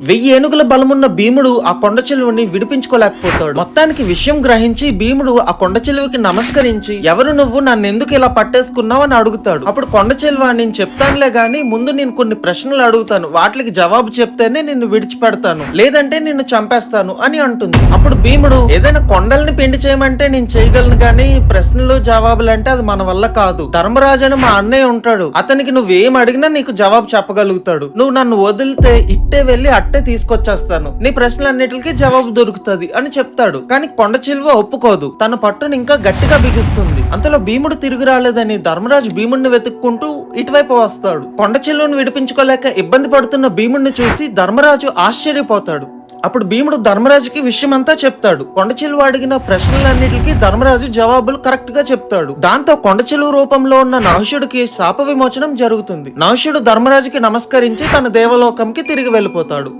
వెయ్యి ఏనుగుల బలమున్న భీముడు ఆ కొండ చెలువుని విడిపించుకోలేకపోతాడు. మొత్తానికి విషయం గ్రహించి భీముడు ఆ కొండ చెలువుకి నమస్కరించి ఎవరు నువ్వు? నన్ను ఎందుకు ఇలా పట్టేసుకున్నావు? అని అడుగుతాడు. అప్పుడు కొండ చెలువ నేను చెప్తానులే గాని ముందు నేను కొన్ని ప్రశ్నలు అడుగుతాను. వాటికి జవాబు చెప్తేనే నిన్ను విడిచిపెడతాను. లేదంటే నిన్ను చంపేస్తాను అని అంటుంది. అప్పుడు భీముడు ఏదైనా కొండల్ని పెండి చేయమంటే నేను చేయగలను గాని ప్రశ్నలు జవాబులు అంటే అది మన వల్ల కాదు. ధర్మరాజు అని మా అన్నయ్య ఉంటాడు. అతనికి నువ్వేం అడిగినా నీకు జవాబు చెప్పగలుగుతాడు. నువ్వు నన్ను వదిలితే ఇట్టే వెళ్ళి అట్టే తీసుకొచ్చేస్తాను. నీ ప్రశ్నలన్నిటికి జవాబు దొరుకుతుంది అని చెప్తాడు. కానీ కొండ చిలువ ఒప్పుకోదు. తన పట్టును ఇంకా గట్టిగా బిగిస్తుంది. అంతలో భీముడు తిరిగి రాలేదని ధర్మరాజు భీముడిని వెతుక్కుంటూ ఇటువైపు వస్తాడు. కొండ చిలువను విడిపించుకోలేక ఇబ్బంది పడుతున్న భీముడిని చూసి ధర్మరాజు ఆశ్చర్యపోతాడు. అప్పుడు భీముడు ధర్మరాజుకి విషయమంతా చెప్తాడు. కొండచిలువ అడిగిన ప్రశ్నలన్నిటికీ ధర్మరాజు జవాబులు కరెక్ట్గా చెప్తాడు. దాంతో కొండచిలువ రూపంలో ఉన్న నహుషుడికి శాప విమోచనం జరుగుతుంది. నహుషుడు ధర్మరాజుకి నమస్కరించి తన దేవలోకంకి తిరిగి వెళ్ళిపోతాడు.